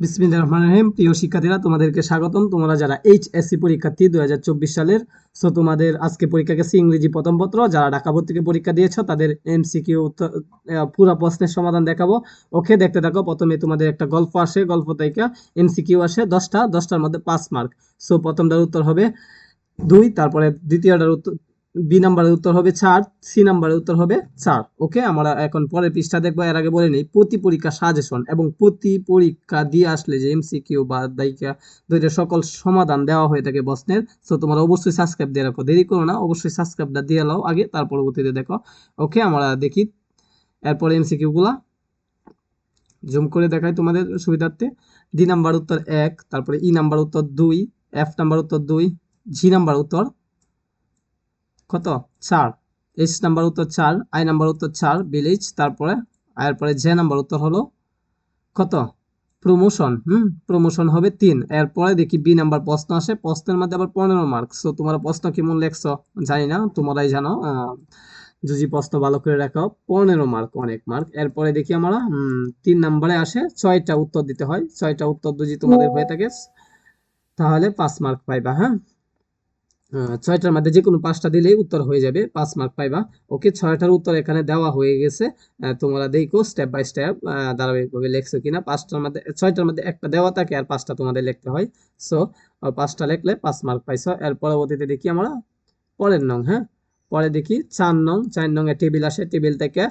বিসমিল্লাহির রহমানির রহিম। প্রিয় শিক্ষার্থীরা, তোমাদেরকে স্বাগতম। তোমরা যারা এইচএসসি পরীক্ষার্থী দুই হাজার চব্বিশ সালের, সো তোমাদের আজকে পরীক্ষা গেছে ইংরেজি প্রথম পত্র। যারা ঢাকা বোর্ড থেকে পরীক্ষা দিয়েছ, তাদের এমসিকিউ পুরো প্রশ্নের সমাধান দেখাবো। ওকে, দেখতে থাকো। প্রথমে তোমাদের একটা গল্প আসে, গল্প থেকে এমসিকিউ আসে দশটা, দশটার মধ্যে পাঁচ মার্ক। সো প্রথমটার উত্তর হবে দুই, তারপরে দ্বিতীয়টার উত্তর বি নাম্বারের উত্তর হবে চার সি নাম্বারের উত্তর হবে চার। ওকে আমরা এখন পরের পৃষ্ঠা দেখব, এর আগে বলে নিই। প্রতি পরীক্ষা সাজেশন এবং প্রতি পরীক্ষা দিয়ে আসলে যে এমসিকিউ বা দায়িকা, দুইটা সকল সমাধান দেওয়া হয়ে থাকে প্রশ্নের। সো তোমরা অবশ্যই সাবস্ক্রাইব দিয়ে রাখো। দেরি করো না, অবশ্যই সাবস্ক্রাইবটা দিয়ে নাও আগে, তার পরবর্তীতে দেখো। ওকে আমরা দেখি এরপরে এমসিকিউ গুলা। জুম করে দেখাই তোমাদের সুবিধার্থে। ডি নাম্বার উত্তর এক, তারপরে ই নাম্বার উত্তর দুই এফ নাম্বার উত্তর দুই জি নাম্বার উত্তর কত? চার। এইচ নাম্বার উত্তর চার আই নাম্বার উত্তর চার ভিলেজ তারপরে আয়ের এরপরে জে নাম্বার উত্তর হলো কত? প্রমোশন হুম? প্রমোশন হবে তিন। এরপরে দেখি বি নাম্বার প্রশ্ন আসে। প্রশ্নের মধ্যে আবার পনেরো মার্ক তো তোমরা প্রশ্ন কেমন লেখছো? জানি না তোমরাই জানো। যদি প্রশ্ন ভালো করে রাখো পনেরো মার্ক অনেক মার্ক এরপরে দেখি আমরা তিন নাম্বারে আসে ছয়টা উত্তর দিতে হয়। ছয়টা উত্তর যদি তোমাদের হয়ে থাকে তাহলে পাঁচ মার্ক পাইবা হ্যাঁ? ছয়টার মধ্যে যে কোনো পাঁচটা দিলেই উত্তর হয়ে যাবে, পাঁচ মার্ক পাইবা। ওকে ছয়টার উত্তর এখানে দেওয়া হয়ে গেছে। তোমরা দেখো স্টেপ বাই স্টেপ ধারাবাহিকভাবে লেখছো কিনা। পাঁচটার মধ্যে, ছয়টার মধ্যে একটা দেওয়া থাকে আর পাঁচটা তোমাদের লিখতে হয়। সো পাঁচটা লিখলে পাঁচ মার্ক পাইছো। এর পরবর্তীতে দেখি আমরা পরের নং হ্যাঁ? পরে দেখি চার নং। চার নং এর টেবিল আসে। টেবিল থেকে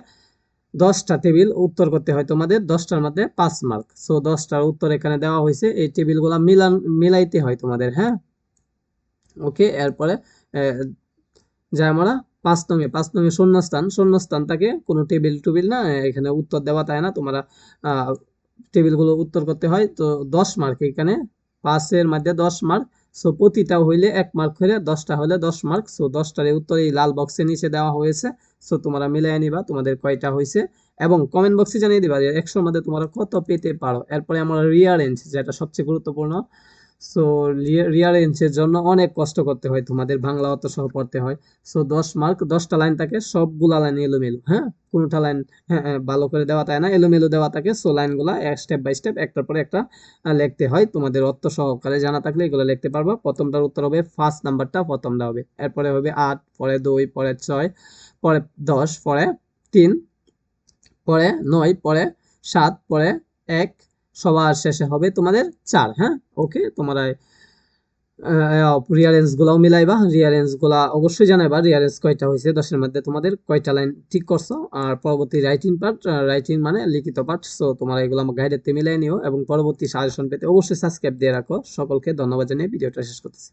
দশটা টেবিল উত্তর করতে হয় তোমাদের। দশটার মধ্যে পাঁচ মার্ক সো দশটার উত্তর এখানে দেওয়া হয়েছে। এই টেবিলগুলো মিলান, মিলাইতে হয় তোমাদের হ্যাঁ? ওকে, এরপরে যাই আমরা পাঁচ নঙে পাঁচ নঙে শূন্যস্থান শূন্যস্থান থাকে কোনো টেবিল টুবিল না, এখানে উত্তর দেওয়া তাই না, তোমরা টেবিলগুলো উত্তর করতে হয়। তো দশ মার্ক এখানে, পাঁচের মধ্যে দশ মার্ক। সো প্রতিটা হইলে এক মার্ক হইলে দশটা হলে দশ মার্ক। সো দশটার উত্তর এই লাল বক্সের নিচে দেওয়া হয়েছে। সো তোমরা মিলাই নিবা, তোমাদের কয়টা হয়েছে এবং কমেন্ট বক্সে জানিয়ে দিবা যে একশোর মধ্যে তোমরা কত পেতে পারো। এরপরে আমরা রিয়ারেঞ্জ যেটা সবচেয়ে গুরুত্বপূর্ণ সো রিয়ারেঞ্জের জন্য অনেক কষ্ট করতে হয় তোমাদের বাংলা অত সহ পড়তে হয়। সো দশ মার্ক দশটা লাইন থাকে সবগুলা লাইন এলোমেলো হ্যাঁ? কোনোটা লাইন হ্যাঁ হ্যাঁ, ভালো করে দেওয়া থাকে না এলোমেলো দেওয়া থাকে। সো লাইনগুলা স্টেপ বাই স্টেপ একটার পরে একটা লিখতে হয়। তোমাদের অর্থ সহকারে জানা থাকলে এগুলো লিখতে পারবা। প্রথমটার উত্তর হবে ফার্স্ট নাম্বারটা প্রথমটা হবে। এরপরে হবে আট পরে দুই পরে ছয় পরে দশ পরে তিন পরে নয় পরে সাত পরে এক সবার শেষে হবে তোমাদের চার হ্যাঁ? ওকে তোমরা রিয়ারেঞ্জ গুলাও মিলাইবা। রিয়ারেন্সগুলা অবশ্যই জানাইবা রিয়ারেন্স কয়টা হয়েছে, দশের মধ্যে তোমাদের কয়টা লাইন ঠিক করছ। আর পরবর্তী রাইটিং পার্ট রাইটিং মানে লিখিত পার্ট সো তোমরা এগুলো আমার গাইডেতে মিলাই নিও। এবং পরবর্তী সাজেশন পেতে অবশ্যই সাবস্ক্রাইব দিয়ে রাখো। সকলকে ধন্যবাদ জানিয়ে ভিডিওটা শেষ করতেছি।